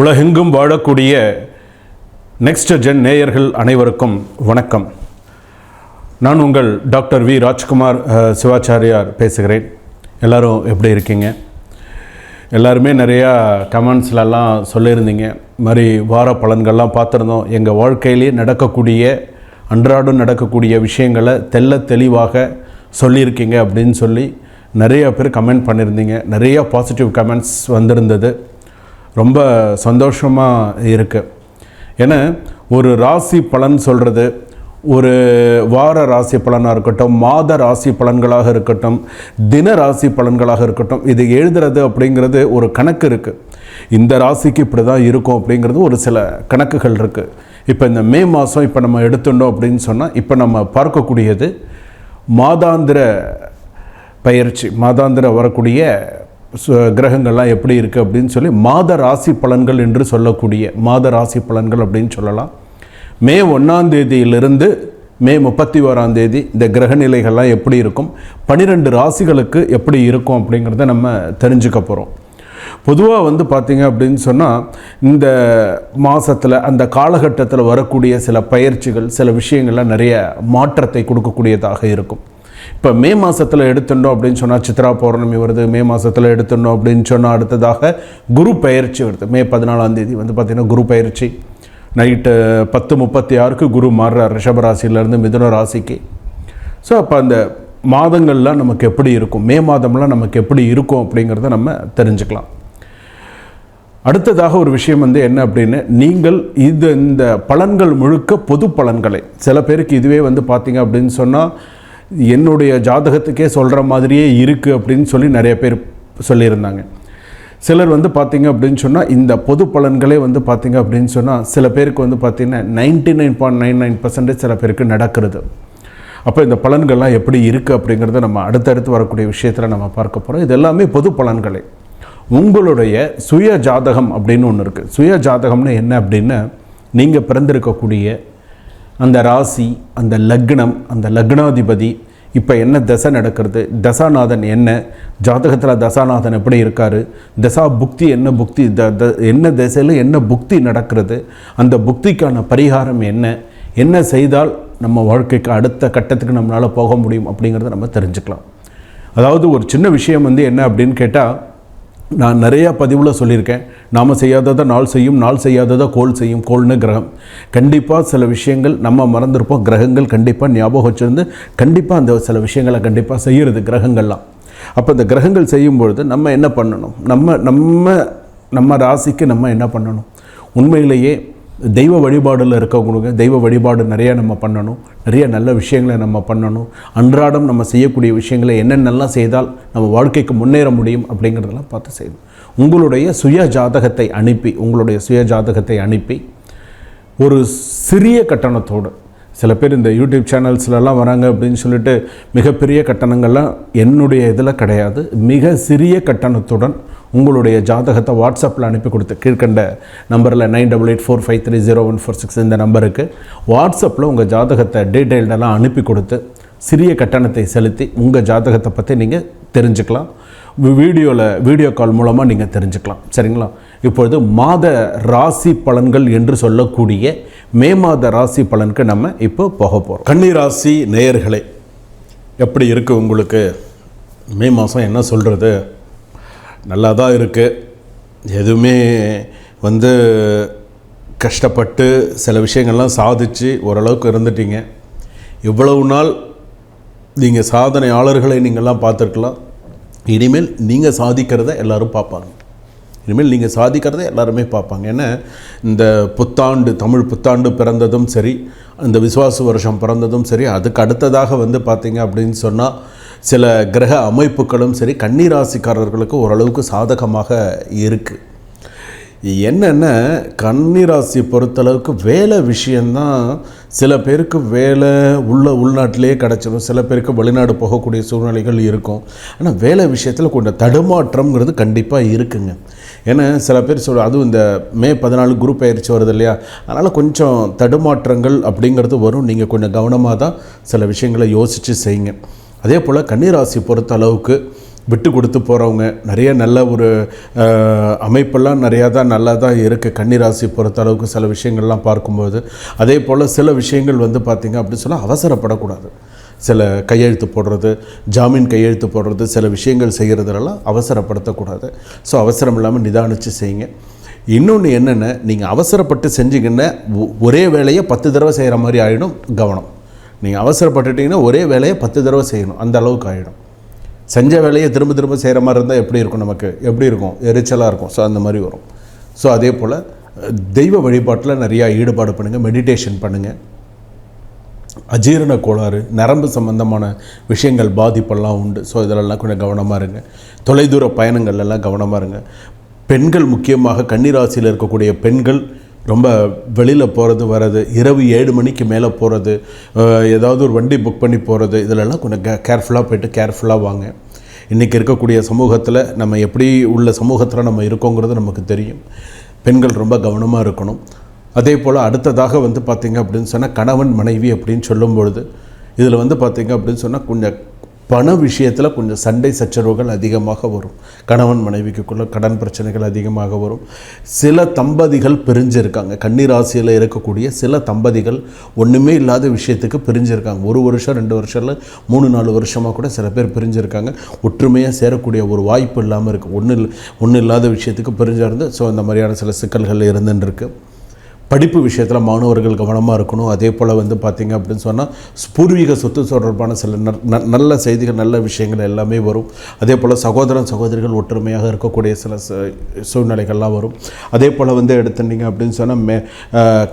உலகெங்கும் வாழக்கூடிய next gen நேயர்கள் அனைவருக்கும் வணக்கம். நான் உங்கள் டாக்டர் வி. ராஜ்குமார் சிவாச்சாரியார் பேசுகிறேன். எல்லாரும் எப்படி இருக்கீங்க? எல்லாருமே நிறையா கமெண்ட்ஸ்லலாம் சொல்லியிருந்தீங்க. மாதிரி வார பலன்கள்லாம் பார்த்துருந்தோம். எங்கள் வாழ்க்கையிலே நடக்கக்கூடிய அன்றாடம் நடக்கக்கூடிய விஷயங்களை தெள்ள தெளிவாக சொல்லியிருக்கீங்க அப்படின்னு சொல்லி நிறைய பேர் கமெண்ட் பண்ணியிருந்தீங்க. நிறையா பாசிட்டிவ் கமெண்ட்ஸ் வந்திருந்தது. ரொம்ப சந்தோஷமாக இருக்குது ஏன்னா ஒரு ராசி பலன் சொல்கிறது ஒரு வார ராசி பலனாக இருக்கட்டும் மாத ராசி பலன்களாக இருக்கட்டும் தின ராசி பலன்களாக இருக்கட்டும் இது எழுதுறது அப்படிங்கிறது ஒரு கணக்கு இருக்குது இந்த ராசிக்கு இப்படி தான் இருக்கும் அப்படிங்கிறது ஒரு சில கணக்குகள் இருக்குது இப்போ இந்த மே மாதம் இப்போ நம்ம எடுத்துட்டோம் அப்படின்னு சொன்னால் இப்போ நம்ம பார்க்கக்கூடியது மாதாந்திர பயிற்சி மாதாந்திர வரக்கூடிய கிரகங்கள்லாம் எப்படி இருக்குது அப்படின்னு சொல்லி மாத ராசி பலன்கள் என்று சொல்லக்கூடிய மாத ராசி பலன்கள் அப்படின்னு சொல்லலாம். மே ஒன்றாம் தேதியிலிருந்து மே முப்பத்தி ஓராம் தேதி இந்த கிரக நிலைகள்லாம் எப்படி இருக்கும் பன்னிரெண்டு ராசிகளுக்கு எப்படி இருக்கும் அப்படிங்கிறத நம்ம தெரிஞ்சுக்க போகிறோம் பொதுவாக வந்து பார்த்திங்க அப்படின்னு சொன்னால் இந்த மாதத்தில் அந்த காலகட்டத்தில் வரக்கூடிய சில பயிற்சிகள் சில விஷயங்கள்லாம் நிறைய மாற்றத்தை கொடுக்கக்கூடியதாக இருக்கும். இப்போ மே மாதத்தில் எடுத்துட்டோம் அப்படின்னு சொன்னால் சித்ரா பௌர்ணமி வருது. மே மாதத்தில் எடுத்துட்டோம் அப்படின்னு சொன்னால் அடுத்ததாக குரு பயிற்சி வருது. மே பதினாலாம் தேதி வந்து பார்த்திங்கன்னா குரு பயிற்சி நைட்டு பத்து முப்பத்தி ஆறுக்கு குரு மாறுறார் ரிஷப ராசியிலேருந்து மிதுன ராசிக்கு. ஸோ அப்போ அந்த மாதங்கள்லாம் நமக்கு எப்படி இருக்கும்? மே மாதம்லாம் நமக்கு எப்படி இருக்கும் அப்படிங்கிறத நம்ம தெரிஞ்சுக்கலாம். அடுத்ததாக ஒரு விஷயம் வந்து என்ன அப்படின்னு நீங்கள் இது இந்த பலன்கள் முழுக்க பொது பலன்களை. சில பேருக்கு இதுவே வந்து பார்த்தீங்க அப்படின்னு சொன்னால் என்னுடைய ஜாதகத்துக்கே சொல்கிற மாதிரியே இருக்குது அப்படின்னு சொல்லி நிறைய பேர் சொல்லியிருந்தாங்க. சிலர் வந்து பார்த்திங்க அப்படின்னு சொன்னால் இந்த பொது பலன்களே வந்து பார்த்திங்க அப்படின்னு சொன்னால் சில பேருக்கு வந்து பார்த்தீங்கன்னா ninety nine point nine nine percentage சில பேருக்கு நடக்கிறது. அப்போ இந்த பலன்கள்லாம் எப்படி இருக்குது அப்படிங்கிறத நம்ம அடுத்தடுத்து வரக்கூடிய விஷயத்தில் நம்ம பார்க்க போகிறோம் இது எல்லாமே பொது பலன்களே. உங்களுடைய சுய ஜாதகம் அப்படின்னு ஒன்று இருக்குது சுய ஜாதகம்னு என்ன அப்படின்னா நீங்கள் பிறந்திருக்கக்கூடிய அந்த ராசி அந்த லக்னம் அந்த லக்னாதிபதி இப்போ என்ன தசை நடக்கிறது? தசாநாதன் என்ன? ஜாதகத்தில் தசாநாதன் எப்படி இருக்கார்? தசா புக்தி என்ன புக்தி த த என்ன திசையில் என்ன புக்தி நடக்கிறது? அந்த புக்திக்கான பரிகாரம் என்ன? என்ன செய்தால் நம்ம வாழ்க்கைக்கு அடுத்த கட்டத்துக்கு நம்மளால் போக முடியும் அப்படிங்கிறத நம்ம தெரிஞ்சுக்கலாம். அதாவது ஒரு சின்ன விஷயம் வந்து என்ன அப்படின்னு கேட்டால் நான் நிறையா பதிவில் சொல்லியிருக்கேன். நாம் செய்யாததை நாள் செய்யும் நாள் செய்யாததை கோல் செய்யும் கோல்னு கிரகம். கண்டிப்பாக சில விஷயங்கள் நம்ம மறந்துருப்போம். கிரகங்கள் கண்டிப்பாக ஞாபகம் வச்சுருந்து கண்டிப்பாக அந்த சில விஷயங்களை கண்டிப்பாக செய்கிறது கிரகங்கள்லாம். அப்போ இந்த கிரகங்கள் செய்யும்பொழுது நம்ம என்ன பண்ணணும்? நம்ம நம்ம நம்ம ராசிக்கு நம்ம என்ன பண்ணணும்? உண்மையிலேயே தெய்வ வழிபாடில் இருக்கவங்களுக்கு தெய்வ வழிபாடு நிறைய நம்ம பண்ணணும். நிறைய நல்ல விஷயங்களை நம்ம பண்ணணும். அன்றாடம் நம்ம செய்யக்கூடிய விஷயங்களை என்னென்னலாம் செய்தால் நம்ம வாழ்க்கைக்கு முன்னேற முடியும் அப்படிங்கிறதெல்லாம் பார்த்து செய்யணும். உங்களுடைய சுய ஜாதகத்தை அனுப்பி உங்களுடைய சுய ஜாதகத்தை அனுப்பி ஒரு சிறிய கட்டணத்தோடு சில பேர் இந்த யூடியூப் சேனல்ஸ்லலாம் வராங்க அப்படின்னு சொல்லிட்டு மிகப்பெரிய கட்டணங்கள்லாம் என்னுடைய இதில் கிடையாது. மிக சிறிய கட்டணத்துடன் உங்களுடைய ஜாதகத்தை வாட்ஸ்அப்பில் அனுப்பி கொடுத்து கீழ்கண்ட நம்பரில் nine double eight four five three zero one four six இந்த நம்பருக்கு வாட்ஸ்அப்பில் உங்கள் ஜாதகத்தை டீட்டெயில்டெல்லாம் அனுப்பி கொடுத்து சிறிய கட்டணத்தை செலுத்தி உங்கள் ஜாதகத்தை பற்றி நீங்கள் தெரிஞ்சுக்கலாம். வீடியோவில் வீடியோ கால் மூலமாக நீங்கள் தெரிஞ்சுக்கலாம். சரிங்களா? இப்பொழுது மாத ராசி பலன்கள் என்று சொல்லக்கூடிய மே மாத ராசி பலனுக்கு நம்ம இப்போ போக போகிறோம் கன்னி ராசி நேயர்களே எப்படி இருக்குது உங்களுக்கு? மே மாதம் என்ன சொல்கிறது நல்லா தான் இருக்குது எதுவுமே வந்து கஷ்டப்பட்டு சில விஷயங்கள்லாம் சாதிச்சு ஓரளவுக்கு இருந்துட்டீங்க. இவ்வளவு நாள் நீங்கள் சாதனையாளர்களை நீங்கள்லாம் பார்த்துருக்கலாம். இனிமேல் நீங்கள் சாதிக்கிறத எல்லோரும் பார்ப்பாங்க. இனிமேல் நீங்கள் சாதிக்கிறத எல்லாருமே பார்ப்பாங்க. ஏன்னா இந்த புத்தாண்டு தமிழ் புத்தாண்டு பிறந்ததும் சரி இந்த விசுவாச வருஷம் பிறந்ததும் சரி அதுக்கு அடுத்ததாக வந்து பார்த்திங்க அப்படின்னு சொன்னால் சில கிரக அமைப்புகளும் சரி கன்னிராசிக்காரர்களுக்கு ஓரளவுக்கு சாதகமாக இருக்குது என்னென்ன கன்னிராசி பொறுத்தளவுக்கு வேலை விஷயந்தான் சில பேருக்கு வேலை உள்ள உள்நாட்டிலேயே கிடச்சிரும் சில பேருக்கு வெளிநாடு போகக்கூடிய சூழ்நிலைகள் இருக்கும். ஆனால் வேலை விஷயத்தில் கொஞ்சம் தடுமாற்றம்ங்கிறது கண்டிப்பாக இருக்குங்க. ஏன்னா சில பேர் சொல் அதுவும் இந்த மே பதினாலு குரூப் பயிற்சி வருது இல்லையா? அதனால் கொஞ்சம் தடுமாற்றங்கள் அப்படிங்கிறது வரும். நீங்கள் கொஞ்சம் கவனமாக தான் சில விஷயங்களை யோசித்து செய்யுங்க. அதே போல் கன்னிராசி பொறுத்த அளவுக்கு விட்டு கொடுத்து போகிறவங்க நிறைய நல்ல ஒரு அமைப்பெல்லாம் நிறையா தான் நல்லா தான் இருக்குது கன்னிராசி பொறுத்த அளவுக்கு சில விஷயங்கள்லாம் பார்க்கும்போது அதே போல் சில விஷயங்கள் வந்து பார்த்திங்க அப்படின்னு சொன்னால் அவசரப்படக்கூடாது. சில கையெழுத்து போடுறது ஜாமீன் கையெழுத்து போடுறது சில விஷயங்கள் செய்கிறதுலாம் அவசரப்படுத்தக்கூடாது. ஸோ அவசரம் இல்லாமல் நிதானித்து செய்யுங்க. இன்னொன்று என்னென்ன நீங்கள் அவசரப்பட்டு செஞ்சிங்கன்னா ஒ- ஒரே வேலையை பத்து தடவை செய்கிற மாதிரி ஆகிடும் கவனம். நீங்கள் அவசரப்பட்டுட்டீங்கன்னா ஒரே வேலையை பத்து தடவை செய்யணும். அந்த அளவுக்கு ஆகிடும் செஞ்ச வேலையை திரும்ப திரும்ப செய்கிற மாதிரி இருந்தால் எப்படி இருக்கும் நமக்கு? எப்படி இருக்கும்? எரிச்சலாக இருக்கும். ஸோ அந்த மாதிரி வரும். ஸோ அதே போல் தெய்வ வழிபாட்டில் நிறையா ஈடுபாடு பண்ணுங்கள் மெடிடேஷன் பண்ணுங்கள் அஜீரண கோளாறு நரம்பு சம்பந்தமான விஷயங்கள் பாதிப்பெல்லாம் உண்டு. ஸோ இதிலெல்லாம் கொஞ்சம் கவனமாக இருங்க. தொலைதூர பயணங்கள்லாம் கவனமாக இருங்க. பெண்கள் முக்கியமாக கன்னிராசியில் இருக்கக்கூடிய பெண்கள் ரொம்ப வெளியில் போகிறது வர்றது இரவு ஏழு மணிக்கு மேலே போகிறது ஏதாவது ஒரு வண்டி புக் பண்ணி போகிறது இதிலெல்லாம் கொஞ்சம் கே கேர்ஃபுல்லாக போயிட்டு கேர்ஃபுல்லாக வாங்க. இன்றைக்கி இருக்கக்கூடிய சமூகத்தில் நம்ம எப்படி உள்ள சமூகத்தில் நம்ம இருக்கோங்கிறது நமக்கு தெரியும். பெண்கள் ரொம்ப கவனமாக இருக்கணும். அதே போல் அடுத்ததாக வந்து பார்த்திங்க அப்படின்னு சொன்னால் கணவன் மனைவி அப்படின்னு சொல்லும் பொழுது இதில் வந்து பார்த்திங்க அப்படின்னு சொன்னால் கொஞ்சம் பண விஷயத்தில் கொஞ்சம் சண்டை சச்சரவுகள் அதிகமாக வரும். கணவன் மனைவிக்குள்ளே கடன் பிரச்சனைகள் அதிகமாக வரும். சில தம்பதிகள் பிரிஞ்சிருக்காங்க. கன்னிராசியில் இருக்கக்கூடிய சில தம்பதிகள் ஒன்றுமே இல்லாத விஷயத்துக்கு பிரிஞ்சிருக்காங்க. ஒரு வருஷம் ரெண்டு வருஷம்ல மூணு நாலு வருஷமாக கூட சில பேர் பிரிஞ்சிருக்காங்க. ஒற்றுமையாக சேரக்கூடிய ஒரு வாய்ப்பு இல்லாமல் இருக்குது ஒன்றும் ஒன்றும் இல்லாத விஷயத்துக்கு பிரிஞ்சிருந்து ஸோ அந்த மாதிரியான சில சிக்கல்கள் இருந்துன்னு இருக்குது படிப்பு விஷயத்தில் மாணவர்கள் கவனமாக இருக்கணும். அதே போல் வந்து பார்த்திங்க அப்படின்னு சொன்னால் பூர்வீக சொத்து தொடர்பான சில ந- ந- நல்ல செய்திகள் நல்ல விஷயங்கள் எல்லாமே வரும். அதே போல் சகோதரன் சகோதரிகள் ஒற்றுமையாக இருக்கக்கூடிய சில சூழ்நிலைகள்லாம் வரும். அதே போல் வந்து எடுத்துட்டீங்க அப்படின்னு சொன்னால் மே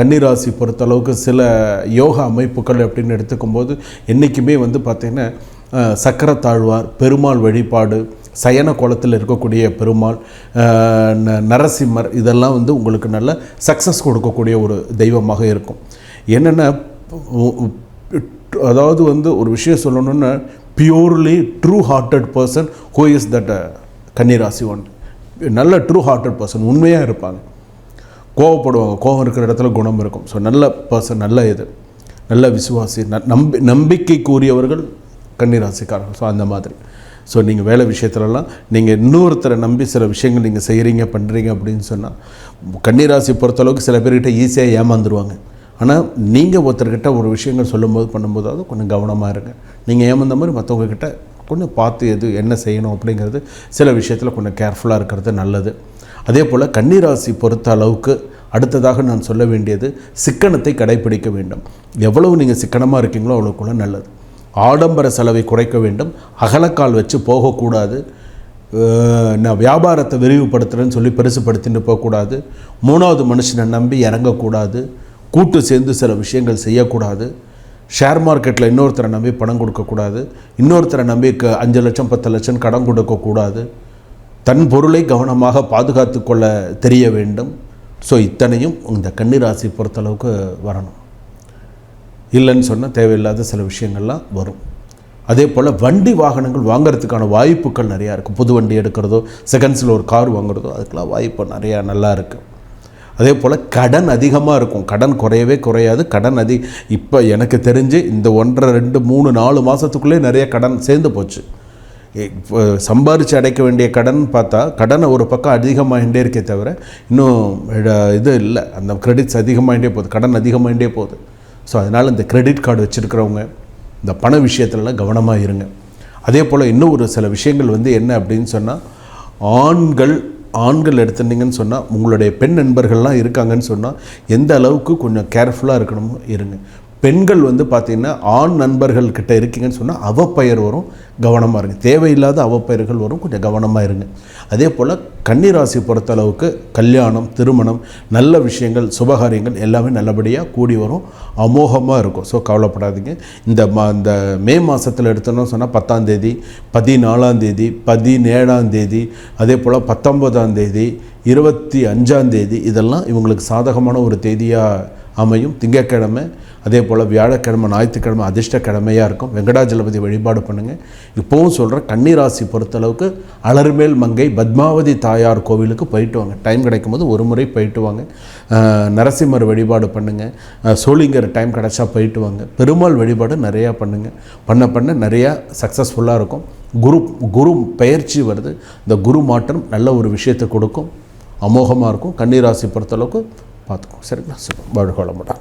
கன்னிராசி பொறுத்தளவுக்கு சில யோகா அமைப்புகள் அப்படின்னு எடுத்துக்கும்போது என்றைக்குமே வந்து பார்த்திங்கன்னா சக்கர சக்கரத்தாழ்வார் பெருமாள் வழிபாடு சயன கோலத்தில் இருக்கக்கூடிய பெருமாள் ந- நரசிம்மர் இதெல்லாம் வந்து உங்களுக்கு நல்ல சக்ஸஸ் கொடுக்கக்கூடிய ஒரு தெய்வமாக இருக்கும். என்னென்னா அதாவது வந்து ஒரு விஷயம் சொல்லணுன்னா purely true hearted person who is that கன்னிராசி ஒன். நல்ல ட்ரூ ஹார்ட்டட் பர்சன் உண்மையாக இருப்பாங்க. கோவப்படுவாங்க கோவம் இருக்கிற இடத்துல குணம் இருக்கும். ஸோ நல்ல பர்சன் நல்ல இது நல்ல விசுவாசி ந- நம்பி நம்பிக்கைக்குரியவர்கள் கன்னிராசிக்காரர்கள். ஸோ அந்த மாதிரி. ஸோ நீங்கள் வேலை விஷயத்துலலாம் நீங்கள் இன்னொருத்தரை நம்பி சில விஷயங்கள் நீங்கள் செய்கிறீங்க பண்ணுறீங்க அப்படின்னு சொன்னால் கன்னிராசி பொறுத்தளவுக்கு சில பேர்கிட்ட ஈஸியாக ஏமாந்துருவாங்க. ஆனால் நீங்கள் ஒருத்தர்கிட்ட ஒரு விஷயங்கள் சொல்லும்போது பண்ணும்போதாவது கொஞ்சம் கவனமாக இருங்க. நீங்கள் ஏமாந்த மாதிரி மற்றவங்கக்கிட்ட கொஞ்சம் பார்த்து எது என்ன செய்யணும் அப்படிங்கிறது சில விஷயத்தில் கொஞ்சம் கேர்ஃபுல்லாக இருக்கிறது நல்லது. அதே போல் கன்னிராசி பொறுத்த அளவுக்கு அடுத்ததாக நான் சொல்ல வேண்டியது சிக்கனத்தை கடைபிடிக்க வேண்டும். எவ்வளவு நீங்கள் சிக்கனமாக இருக்கீங்களோ அவ்வளோக்குள்ள நல்லது. ஆடம்பர செலவை குறைக்க வேண்டும். அகலக்கால் வச்சு போகக்கூடாது. நான் வியாபாரத்தை விரிவுபடுத்துகிறேன்னு சொல்லி பெருசுப்படுத்திட்டு போகக்கூடாது. மூணாவது மனுஷனை நம்பி இறங்கக்கூடாது. கூட்டு சேர்ந்து சில விஷயங்கள் செய்யக்கூடாது. ஷேர் மார்க்கெட்டில் இன்னொருத்தரை நம்பி பணம் கொடுக்கக்கூடாது. இன்னொருத்தரை நம்பி க- அஞ்சு லட்சம் பத்து லட்சம் கடன் கொடுக்கக்கூடாது. தன் பொருளை கவனமாக பாதுகாத்து கொள்ள தெரிய வேண்டும். ஸோ இத்தனையும் இந்த கன்னிராசி பொறுத்தளவுக்கு வரணும். இல்லைன்னு சொன்னால் தேவையில்லாத சில விஷயங்கள்லாம் வரும். அதே போல் வண்டி வாகனங்கள் வாங்குறதுக்கான வாய்ப்புகள் நிறையா இருக்குது புது வண்டி எடுக்கிறதோ செகண்ட்ஸில் ஒரு கார் வாங்குறதோ அதுக்கெல்லாம் வாய்ப்பு நிறையா நல்லா இருக்குது அதே போல் கடன் அதிகமாக இருக்கும். கடன் குறையவே குறையாது. கடன் அதி இப்போ எனக்கு தெரிஞ்சு இந்த ஒன்றரை ரெண்டு மூணு நாலு மாதத்துக்குள்ளே நிறைய கடன் சேர்ந்து போச்சு. இப்போ சம்பாரித்து அடைக்க வேண்டிய கடன் பார்த்தா கடனை ஒரு பக்கம் அதிகமாகிட்டே இருக்கே தவிர இன்னும் இது இல்லை. அந்த கிரெடிட்ஸ் அதிகமாகிட்டே போகுது. கடன் அதிகமாகிட்டே போகுது. ஸோ அதனால் இந்த கிரெடிட் கார்டு வச்சுருக்கிறவங்க இந்த பண விஷயத்துலலாம் கவனமாக இருங்க. அதே போல் இன்னும் ஒரு சில விஷயங்கள் வந்து என்ன அப்படின்னு சொன்னால் ஆண்கள் ஆண்கள் எடுத்துட்டீங்கன்னு சொன்னால் உங்களுடைய பெண் நண்பர்கள்லாம் இருக்காங்கன்னு சொன்னால் எந்த அளவுக்கு கொஞ்சம் கேர்ஃபுல்லாக இருக்கணுமோ இருங்க. பெண்கள் வந்து பார்த்திங்கன்னா ஆண் நண்பர்கள் கிட்ட இருக்கீங்கன்னு சொன்னால் அவப்பெயர் வரும் கவனமாக இருங்க. தேவையில்லாத அவப்பெயர்கள் வரும் கொஞ்சம் கவனமாக இருங்க. அதே போல் கன்னிராசி பொறுத்தளவுக்கு கல்யாணம் திருமணம் நல்ல விஷயங்கள் சுபகாரியங்கள் எல்லாமே நல்லபடியாக கூடி வரும் அமோகமாக இருக்கும். ஸோ கவலைப்படாதீங்க. இந்த மா இந்த மே மாதத்தில் எடுத்தோம்னு சொன்னால் பத்தாம் தேதி பதினாலாம் தேதி பதினேழாம் தேதி அதே போல் பத்தொன்பதாம் தேதி இருபத்தி அஞ்சாம் தேதி இதெல்லாம் இவங்களுக்கு சாதகமான ஒரு தேதியாக அமையும். திங்கட்கிழமை அதே போல் வியாழக்கிழமை ஞாயிற்றுக்கிழமை அதிர்ஷ்ட கிழமையாக இருக்கும். வெங்கடாஜலபதி வழிபாடு பண்ணுங்கள் இப்போவும் சொல்கிறேன் கன்னிராசி பொறுத்தளவுக்கு அலர்மேல் மங்கை பத்மாவதி தாயார் கோவிலுக்கு போயிட்டு வாங்க. டைம் கிடைக்கும் போது ஒரு முறை போயிட்டு வாங்க. நரசிம்மர் வழிபாடு பண்ணுங்கள் சோளிங்கர் டைம் கிடைச்சா போயிட்டு வாங்க. பெருமாள் வழிபாடு நிறையா பண்ணுங்கள் பண்ண பண்ண நிறையா சக்ஸஸ்ஃபுல்லாக இருக்கும். குரு குரு பெயர்ச்சி வருது. இந்த குரு மாற்றம் நல்ல ஒரு விஷயத்தை கொடுக்கும். அமோகமாக இருக்கும். கன்னிராசி பொறுத்தளவுக்கு பார்த்துக்கோ சரிங்களா சரி வாழ்க வளமுடன்